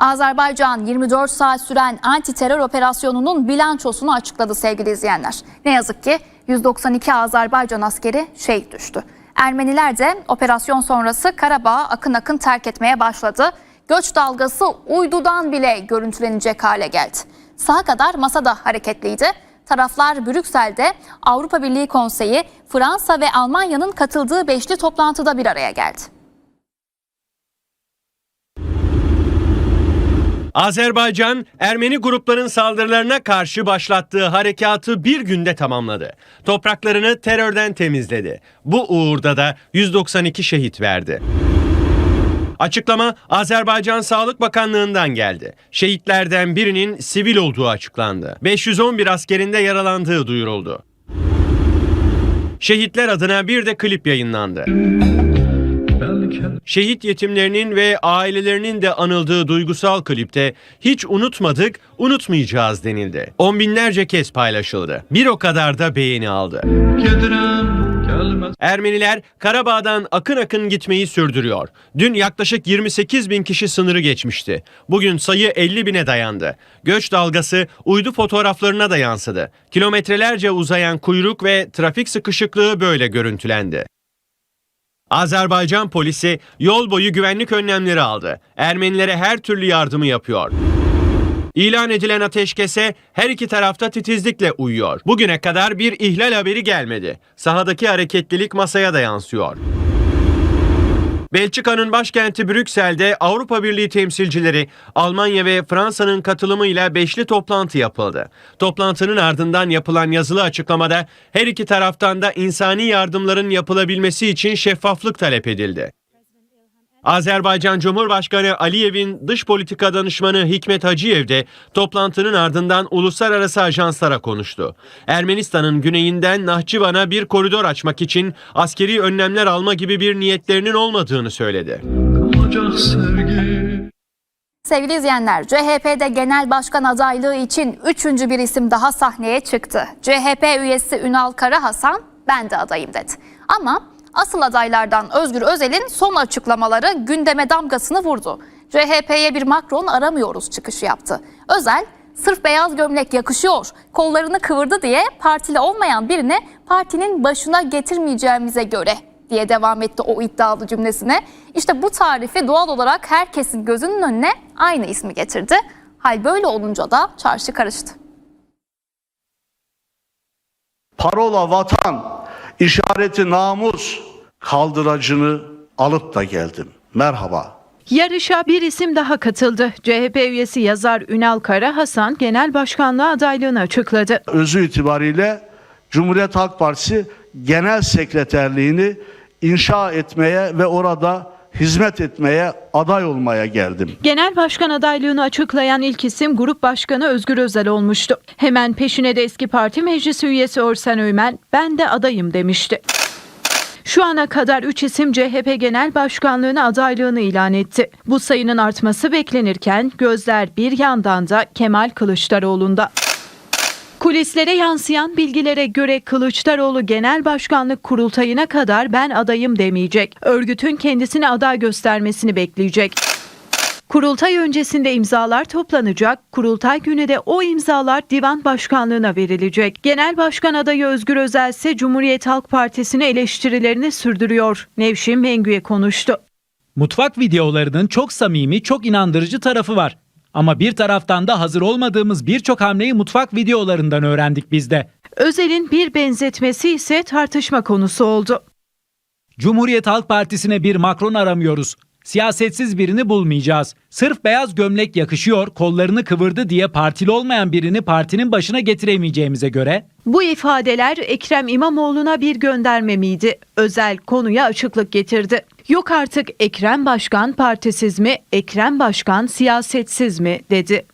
Azerbaycan 24 saat süren anti terör operasyonunun bilançosunu açıkladı sevgili izleyenler. Ne yazık ki 192 Azerbaycan askeri şehit düştü. Ermeniler de operasyon sonrası Karabağ'ı akın akın terk etmeye başladı. Göç dalgası uydudan bile görüntülenecek hale geldi. Saha kadar masada hareketliydi. Taraflar Brüksel'de Avrupa Birliği Konseyi, Fransa ve Almanya'nın katıldığı beşli toplantıda bir araya geldi. Azerbaycan, Ermeni grupların saldırılarına karşı başlattığı harekatı bir günde tamamladı. Topraklarını terörden temizledi. Bu uğurda da 192 şehit verdi. Açıklama Azerbaycan Sağlık Bakanlığı'ndan geldi. Şehitlerden birinin sivil olduğu açıklandı. 511 askerinde yaralandığı duyuruldu. Şehitler adına bir de klip yayınlandı. Şehit yetimlerinin ve ailelerinin de anıldığı duygusal klipte hiç unutmadık, unutmayacağız denildi. On binlerce kez paylaşıldı. Bir o kadar da beğeni aldı. Gedirem gelmez Ermeniler Karabağ'dan akın akın gitmeyi sürdürüyor. Dün yaklaşık 28 bin kişi sınırı geçmişti. Bugün sayı 50 bine dayandı. Göç dalgası uydu fotoğraflarına da yansıdı. Kilometrelerce uzayan kuyruk ve trafik sıkışıklığı böyle görüntülendi. Azerbaycan polisi yol boyu güvenlik önlemleri aldı. Ermenilere her türlü yardımı yapıyor. İlan edilen ateşkese her iki tarafta titizlikle uyuyor. Bugüne kadar bir ihlal haberi gelmedi. Sahadaki hareketlilik masaya da yansıyor. Belçika'nın başkenti Brüksel'de Avrupa Birliği temsilcileri Almanya ve Fransa'nın katılımıyla beşli toplantı yapıldı. Toplantının ardından yapılan yazılı açıklamada her iki taraftan da insani yardımların yapılabilmesi için şeffaflık talep edildi. Azerbaycan Cumhurbaşkanı Aliyev'in dış politika danışmanı Hikmet Hacıyev de toplantının ardından uluslararası ajanslara konuştu. Ermenistan'ın güneyinden Nahçıvan'a bir koridor açmak için askeri önlemler alma gibi bir niyetlerinin olmadığını söyledi. Sevgili izleyenler, CHP'de genel başkan adaylığı için üçüncü bir isim daha sahneye çıktı. CHP üyesi Ünal Karahasan, ben de adayım dedi. Ama asıl adaylardan Özgür Özel'in son açıklamaları gündeme damgasını vurdu. CHP'ye bir Macron aramıyoruz çıkışı yaptı. Özel, sırf beyaz gömlek yakışıyor, kollarını kıvırdı diye partili olmayan birini partinin başına getirmeyeceğimize göre diye devam etti o iddialı cümlesine. İşte bu tarifi doğal olarak herkesin gözünün önüne aynı ismi getirdi. Hal böyle olunca da çarşı karıştı. parola vatan, işareti namus kaldıracını alıp da geldim. Merhaba. Yarışa bir isim daha katıldı. CHP üyesi yazar Ünal Karahasan genel başkanlığa adaylığını açıkladı. Özü itibariyle Cumhuriyet Halk Partisi Genel Sekreterliğini inşa etmeye ve orada hizmet etmeye aday olmaya geldim. Genel başkan adaylığını açıklayan ilk isim Grup Başkanı Özgür Özel olmuştu. Hemen peşine de eski parti meclisi üyesi Örsen Öğmen ben de adayım demişti. Şu ana kadar 3 isim CHP Genel Başkanlığına adaylığını ilan etti. Bu sayının artması beklenirken gözler bir yandan da Kemal Kılıçdaroğlu'nda. Kulislere yansıyan bilgilere göre Kılıçdaroğlu Genel Başkanlık kurultayına kadar ben adayım demeyecek. Örgütün kendisine aday göstermesini bekleyecek. Kurultay öncesinde imzalar toplanacak. Kurultay günü de o imzalar divan başkanlığına verilecek. Genel Başkan adayı Özgür Özel ise Cumhuriyet Halk Partisi'ne eleştirilerini sürdürüyor. Nevşin Mengü'ye konuştu. Mutfak videolarının çok samimi, çok inandırıcı tarafı var. Ama bir taraftan da hazır olmadığımız birçok hamleyi mutfak videolarından öğrendik biz de. Özel'in bir benzetmesi ise tartışma konusu oldu. Cumhuriyet Halk Partisi'ne bir Macron aramıyoruz. Siyasetsiz birini bulmayacağız. Sırf beyaz gömlek yakışıyor, kollarını kıvırdı diye partili olmayan birini partinin başına getiremeyeceğimize göre Bu ifadeler Ekrem İmamoğlu'na bir gönderme miydi? Özel konuya açıklık getirdi. Yok artık Ekrem Başkan partisiz mi, Ekrem Başkan siyasetsiz mi dedi.